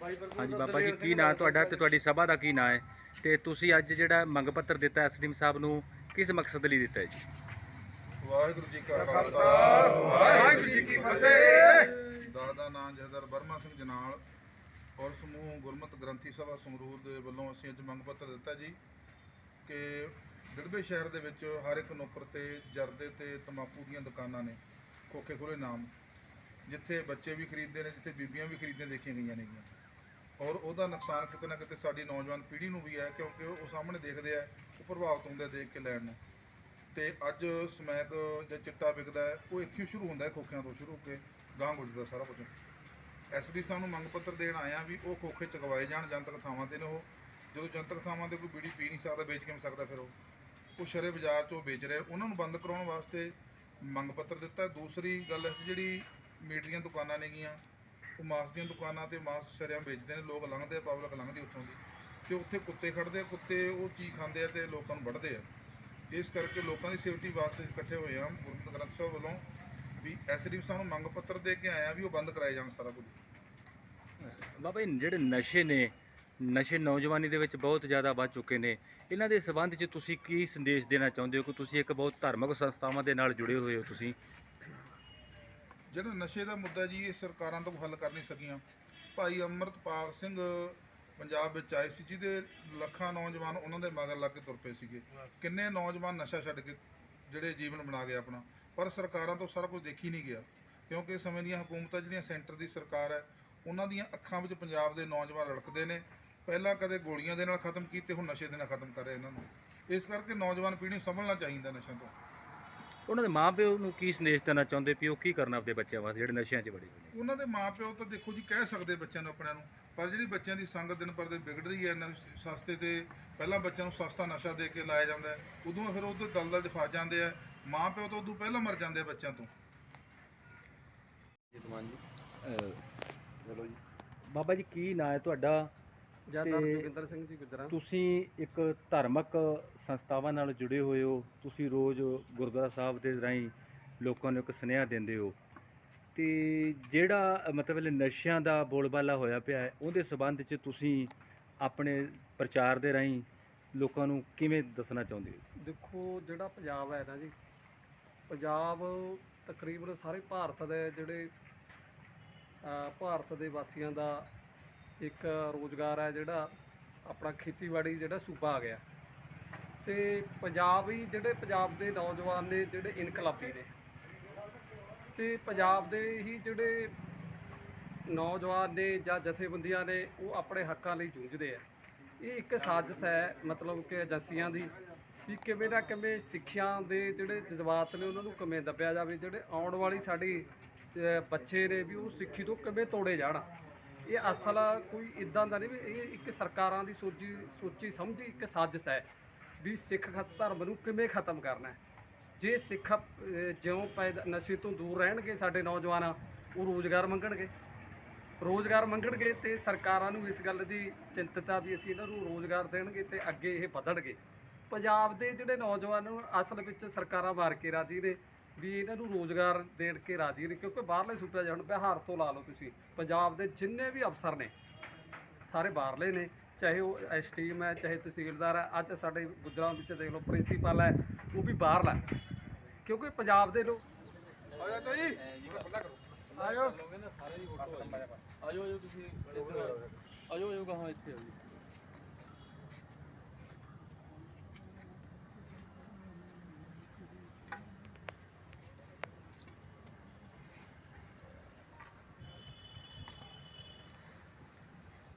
ਹਾਂਜੀ ਬਾਬਾ ਜੀ ਕੀ ਨਾਂ ਤੁਹਾਡਾ ਤੇ ਤੁਹਾਡੀ ਸਭਾ ਦਾ ਕੀ ਨਾਂ ਹੈ? ਤੇ ਤੁਸੀਂ ਅੱਜ ਜਿਹੜਾ ਮੰਗ ਪੱਤਰ ਦਿੱਤਾ ਐਸਡੀਐਮ ਸਾਹਿਬ ਨੂੰ ਕਿਸ ਮਕਸਦ ਲਈ ਦਿੱਤਾ ਹੈ ਜੀ? ਵਾਹਿਗੁਰੂ ਜੀ ਕਾ ਖਾਲਸਾ ਵਾਹਿਗੁਰੂ ਜੀ ਕੀ ਫਤਿਹ। ਦਾਦਾ ਨਾਮ ਜਹਦਰ ਬਰਮਾ ਸਿੰਘ ਜਨਾਲ ਔਰ ਸਮੂਹ ਗੁਰਮਤ ਗ੍ਰੰਥੀ ਸਭਾ ਸੰਗਰੂਰ ਦੇ ਵੱਲੋਂ ਅਸੀਂ ਅੱਜ ਮੰਗ ਪੱਤਰ ਦਿੱਤਾ ਜੀ ਕਿ ਦਿੜਬੇ ਸ਼ਹਿਰ ਦੇ ਵਿੱਚ ਹਰ ਇੱਕ ਨੁੱਕਰ ਤੇ ਜਰਦੇ ਤੇ ਤਮਾਕੂ ਦੀਆਂ ਦੁਕਾਨਾਂ ਨੇ ਖੋਖੇ ਖੋਲੇ ਨਾਮ ਜਿੱਥੇ ਬੱਚੇ ਵੀ ਖਰੀਦਦੇ ਨੇ ਜਿੱਥੇ ਬੀਬੀਆਂ ਵੀ ਖਰੀਦਦੇ ਦੇਖੀਆਂ ਗਈਆਂ ਨੇਗੀਆਂ। ਔਰ ਉਹਦਾ ਨੁਕਸਾਨ ਕਿਤੇ ਨਾ ਕਿਤੇ ਸਾਡੀ ਨੌਜਵਾਨ ਪੀੜ੍ਹੀ ਨੂੰ ਵੀ ਹੈ, ਕਿਉਂਕਿ ਉਹ ਸਾਹਮਣੇ ਦੇਖਦੇ ਆ, ਉਹ ਪ੍ਰਭਾਵਿਤ ਹੁੰਦੇ ਦੇਖ ਕੇ ਲੈਣ ਨੂੰ। ਤੇ ਅੱਜ ਸਮੈਕ ਜਾਂ ਚਿੱਟਾ ਵਿਕਦਾ ਉਹ ਇੱਥੇ ਸ਼ੁਰੂ ਹੁੰਦਾ ਖੋਖਿਆਂ ਤੋਂ ਸ਼ੁਰੂ ਹੋ ਕੇ ਗਾਂਹ ਗੁਜਰਦਾ ਸਾਰਾ ਕੁਝ। ਐਸਡੀ ਸਾਹਿਬ ਨੂੰ ਮੰਗ ਪੱਤਰ ਦੇਣ ਆਇਆ ਵੀ ਉਹ ਖੋਖੇ ਚਕਵਾਏ ਜਾਣ, ਜਨਤਕ ਥਾਵਾਂ ਤੇ ਨੇ ਉਹ। ਜਦੋਂ ਜਨਤਕ ਥਾਵਾਂ ਤੇ ਕੋਈ ਬੀੜੀ ਪੀ ਨਹੀਂ ਸਕਦਾ, ਵੇਚ ਕਿਵੇਂ ਸਕਦਾ ਫਿਰ ਉਹ? ਉਹ ਸ਼ਰੇ ਬਾਜ਼ਾਰ 'ਚ ਉਹ ਵੇਚ ਰਿਹਾ, ਉਹਨਾਂ ਨੂੰ ਬੰਦ ਕਰਾਉਣ ਵਾਸਤੇ ਮੰਗ ਪੱਤਰ ਦਿੱਤਾ। ਦੂਸਰੀ ਗੱਲ ਹੈ ਜਿਹੜੀ ਮੀਟ ਦੀਆਂ ਦੁਕਾਨਾਂ ਨੇਗੀਆਂ ਉਹ ਮਾਸ ਦੀਆਂ ਦੁਕਾਨਾਂ ਤੇ ਮਾਸ ਸ਼ਰਿਆਂ ਵੇਚਦੇ ਨੇ, ਲੋਕ ਲੰਘਦੇ ਆ ਪਬਲਿਕ ਲੰਘਦੀ ਉੱਥੋਂ ਦੀ। ਤੇ ਉੱਥੇ ਕੁੱਤੇ ਖੜਦੇ ਆ, ਕੁੱਤੇ ਉਹ ਚੀਜ਼ ਖਾਂਦੇ ਆ ਤੇ ਲੋਕਾਂ ਨੂੰ ਵੱਢਦੇ ਆ। ਇਸ ਕਰਕੇ ਲੋਕਾਂ ਦੀ ਸੇਫਟੀ ਵਾਸਤੇ ਇਕੱਠੇ ਹੋਏ ਹਾਂ ਗੁਰਮਤਿ ਗ੍ਰੰਥ ਸਾਹਿਬ ਵੱਲੋਂ ਵੀ ਐਸਡੀਐਮ ਸਾਹਿਬ ਨੂੰ ਮੰਗ ਪੱਤਰ ਦੇ ਕੇ ਆਇਆ ਵੀ ਉਹ ਬੰਦ ਕਰਾਏ ਜਾਣ ਸਾਰਾ ਕੁਝ। ਬਾਬਾ ਜੀ, ਜਿਹੜੇ ਨਸ਼ੇ ਨੇ, ਨਸ਼ੇ ਨੌਜਵਾਨੀ ਦੇ ਵਿੱਚ ਬਹੁਤ ਜ਼ਿਆਦਾ ਵੱਧ ਚੁੱਕੇ ਨੇ। ਇਹਨਾਂ ਦੇ ਸਬੰਧ 'ਚ ਤੁਸੀਂ ਕੀ ਸੰਦੇਸ਼ ਦੇਣਾ ਚਾਹੁੰਦੇ ਹੋ? ਕਿ ਤੁਸੀਂ ਇੱਕ ਬਹੁਤ ਧਾਰਮਿਕ ਸੰਸਥਾਵਾਂ ਦੇ ਨਾਲ ਜੁੜੇ ਹੋਏ ਹੋ ਤੁਸੀਂ। ਜਿਹੜਾ ਨਸ਼ੇ ਦਾ ਮੁੱਦਾ ਜੀ, ਇਹ ਸਰਕਾਰਾਂ ਤੋਂ ਹੱਲ ਕਰ ਨਹੀਂ ਸਕੀਆਂ। ਭਾਈ ਅਮਰਤਪਾਲ ਸਿੰਘ ਪੰਜਾਬ ਵਿੱਚ ਆਏ ਸੀ, ਜਿਹਦੇ ਲੱਖਾਂ ਨੌਜਵਾਨ ਉਹਨਾਂ ਦੇ ਮਗਰ ਲੱਗ ਕੇ ਤੁਰ ਪਏ ਸੀਗੇ। ਕਿੰਨੇ ਨੌਜਵਾਨ ਨਸ਼ਾ ਛੱਡ ਕੇ ਜਿਹੜੇ ਜੀਵਨ ਬਣਾ ਗਏ ਆਪਣਾ। ਪਰ ਸਰਕਾਰਾਂ ਤੋਂ ਸਾਰਾ ਕੁਝ ਦੇਖੀ ਨਹੀਂ ਗਿਆ। ਕਿਉਂਕਿ ਇਸ ਸਮੇਂ ਦੀਆਂ ਹਕੂਮਤਾਂ ਜਿਹੜੀਆਂ ਸੈਂਟਰ ਦੀ ਸਰਕਾਰ ਹੈ, ਉਹਨਾਂ ਦੀਆਂ ਅੱਖਾਂ ਵਿੱਚ ਪੰਜਾਬ ਦੇ ਨੌਜਵਾਨ ਰੜਕਦੇ ਨੇ। ਪਹਿਲਾਂ ਕਦੇ ਗੋਲੀਆਂ ਦੇ ਨਾਲ ਖਤਮ ਕੀਤੇ, ਹੁਣ ਨਸ਼ੇ ਦੇ ਨਾਲ ਖਤਮ ਕਰ ਰਹੇ ਇਹਨਾਂ ਨੂੰ। ਇਸ ਕਰਕੇ ਨੌਜਵਾਨ ਪੀੜ੍ਹੀ ਨੂੰ ਸਮਝਣਾ ਚਾਹੀਦਾ ਨਸ਼ਿਆਂ ਤੋਂ। ਉਹਨਾਂ ਦੇ ਮਾਪਿਓ ਨੂੰ ਕੀ ਸੰਦੇਸ਼ ਦੇਣਾ ਚਾਹੁੰਦੇ ਵੀ ਉਹ ਕੀ ਕਰਨਾ ਆਪਣੇ ਬੱਚਿਆਂ ਵਾਸਤੇ ਜਿਹੜੇ ਨਸ਼ਿਆਂ 'ਚ ਵੜੇ ਹੋਏ ਨੇ? ਉਹਨਾਂ ਦੇ ਮਾਪਿਓ ਤਾਂ ਦੇਖੋ ਜੀ ਕਹਿ ਸਕਦੇ ਬੱਚਿਆਂ ਨੂੰ ਆਪਣਿਆਂ ਨੂੰ ਪਰ ਜਿਹੜੀ ਬੱਚਿਆਂ ਦੀ ਸੰਗਤ ਦਿਨ ਪਰ ਦਿਨ ਵਿਗੜ ਰਹੀ ਹੈ ਨਾ ਸਸਤੇ ਤੇ ਪਹਿਲਾਂ ਬੱਚਿਆਂ ਨੂੰ ਸਸਤਾ ਨਸ਼ਾ ਦੇ ਕੇ ਲਾਇਆ ਜਾਂਦਾ ਹੈ ਉਦੋਂ ਫਿਰ ਉਹਦੇ ਦਲਦਲ 'ਚ ਫਸ ਜਾਂਦੇ ਆ ਮਾਪਿਓ ਤਾਂ ਉਦੋਂ ਪਹਿਲਾਂ ਮਰ ਜਾਂਦੇ ਆ ਬੱਚਿਆਂ ਤੋਂ। ਚਲੋ ਜੀ। ਬਾਬਾ ਜੀ ਕੀ ਨਾਂ ਹੈ ਤੁਹਾਡਾ? ਤੇ ਜੋਗਿੰਦਰ ਸਿੰਘ ਜੀ ਗੁਜਰਾਂ। ਤੁਸੀਂ ਇੱਕ ਧਾਰਮਿਕ ਸੰਸਥਾਵਾਂ ਨਾਲ ਜੁੜੇ ਹੋਏ ਹੋ। ਤੁਸੀਂ ਰੋਜ਼ ਗੁਰਦੁਆਰਾ ਸਾਹਿਬ ਦੇ ਰਾਹੀਂ ਲੋਕਾਂ ਨੂੰ ਇੱਕ ਸੁਨੇਹਾ ਦਿੰਦੇ ਹੋ। ਤੇ ਜਿਹੜਾ ਮਤਲਬ ਨਸ਼ਿਆਂ ਦਾ ਬੋਲਬਾਲਾ ਹੋਇਆ ਪਿਆ ਹੈ ਉਹਦੇ ਸਬੰਧ 'ਚ ਤੁਸੀਂ ਆਪਣੇ ਪ੍ਰਚਾਰ ਦੇ ਰਾਹੀਂ ਲੋਕਾਂ ਨੂੰ ਕਿਵੇਂ ਦੱਸਣਾ ਚਾਹੁੰਦੇ ਹੋ? ਦੇਖੋ ਜਿਹੜਾ ਪੰਜਾਬ ਹੈ ਨਾ ਜੀ ਪੰਜਾਬ ਤਕਰੀਬਨ ਸਾਰੇ ਭਾਰਤ ਦੇ ਜਿਹੜੇ ਭਾਰਤ ਦੇ ਵਾਸੀਆਂ ਦਾ ਇੱਕ ਰੋਜ਼ਗਾਰ ਹੈ ਜਿਹੜਾ ਆਪਣਾ ਖੇਤੀਬਾੜੀ ਜਿਹੜਾ ਸੂਬਾ ਆ ਗਿਆ। ਤੇ ਪੰਜਾਬ ਹੀ ਜਿਹੜੇ ਪੰਜਾਬ ਦੇ ਨੌਜਵਾਨ ਨੇ ਜਿਹੜੇ ਇਨਕਲਾਬੀ ਨੇ, ਤੇ ਪੰਜਾਬ ਦੇ ਹੀ ਜਿਹੜੇ ਨੌਜਵਾਨ ਨੇ ਜਾਂ ਜਥੇਬੰਦੀਆਂ ਨੇ ਉਹ ਆਪਣੇ ਹੱਕਾਂ ਲਈ ਜੂਝਦੇ ਆ। ਇਹ ਇੱਕ ਸਾਜ਼ਿਸ਼ ਹੈ ਮਤਲਬ ਕਿ ਏਜੰਸੀਆਂ ਦੀ ਵੀ ਕਿਵੇਂ ਨਾ ਕਿਵੇਂ ਸਿੱਖਿਆ ਦੇ ਜਿਹੜੇ ਜਜ਼ਬਾਤ ਨੇ ਉਹਨਾਂ ਨੂੰ ਕਿਵੇਂ ਦੱਬਿਆ ਜਾਵੇ, ਜਿਹੜੇ ਆਉਣ ਵਾਲੀ ਸਾਡੀ ਬੱਚੇ ਨੇ ਵੀ ਉਹ ਸਿੱਖੀ ਤੋਂ ਕਿਵੇਂ ਤੋੜੇ ਜਾਣ। ਇਹ ਅਸਲ ਕੋਈ ਇਦਾਂ ਦਾ ਨਹੀਂ ਵੀ ਇਹ ਇੱਕ ਸਰਕਾਰਾਂ ਦੀ ਸੋਚੀ ਸੋਚੀ ਸਮਝੀ ਇੱਕ ਸਾਜ਼ਿਸ਼ ਹੈ ਵੀ ਸਿੱਖ ਖਤ ਧਰਮ ਨੂੰ ਕਿਵੇਂ ਖਤਮ ਕਰਨਾ ਹੈ। ਜੇ ਸਿੱਖ ਜਿਉਂ ਪੈਦਾ, ਨਸ਼ੇ ਤੋਂ ਦੂਰ ਰਹਿਣਗੇ ਸਾਡੇ ਨੌਜਵਾਨ, ਉਹ ਰੋਜ਼ਗਾਰ ਮੰਗਣਗੇ। ਰੋਜ਼ਗਾਰ ਮੰਗਣਗੇ ਤੇ ਸਰਕਾਰਾਂ ਨੂੰ ਇਸ ਗੱਲ ਦੀ ਚਿੰਤਤਾ ਵੀ ਅਸੀਂ ਇਹਨਾਂ ਨੂੰ ਰੋਜ਼ਗਾਰ ਦੇਣਗੇ ਤੇ ਅੱਗੇ ਇਹ ਵਧਣਗੇ। ਪੰਜਾਬ ਦੇ ਜਿਹੜੇ ਨੌਜਵਾਨ ਨੂੰ ਅਸਲ ਵਿੱਚ ਸਰਕਾਰਾਂ ਵਾਰ ਕੇ ਰਾਜੀ ਨੇ। ਵੀ ਇਹਨਾਂ ਨੂੰ ਰੋਜ਼ਗਾਰ ਦੇਣ ਕੇ ਰਾਜੀ ਨੇ ਕਿਉਂਕਿ ਬਾਹਰਲੇ ਸੂਬਿਆਂ ਜਾਣ ਬਿਹਾਰ ਤੋਂ ਲਾ ਲਓ ਤੁਸੀਂ ਪੰਜਾਬ ਦੇ ਜਿੰਨੇ ਵੀ ਅਫਸਰ ਨੇ ਸਾਰੇ ਬਾਹਰਲੇ ਨੇ ਚਾਹੇ ਉਹ ਐਸਟੀਐਮ ਹੈ ਚਾਹੇ ਤਹਿਸੀਲਦਾਰ ਹੈ ਅੱਜ ਸਾਡੇ ਗੁਜਰਾਂ ਵਿੱਚ ਦੇਖ ਲਓ ਪ੍ਰਿੰਸੀਪਲ ਹੈ ਉਹ ਵੀ ਬਾਹਰਲਾ ਹੈ। ਕਿਉਂਕਿ ਪੰਜਾਬ ਦੇ ਲੋਕ ਤਾਂ ਜੀ। ਆਜੋ। ਆਜੋ ਤੁਸੀਂ ਆਜੋ ਆਜੋ ਕਹਾਂ ਇੱਥੇ ਆਜੋ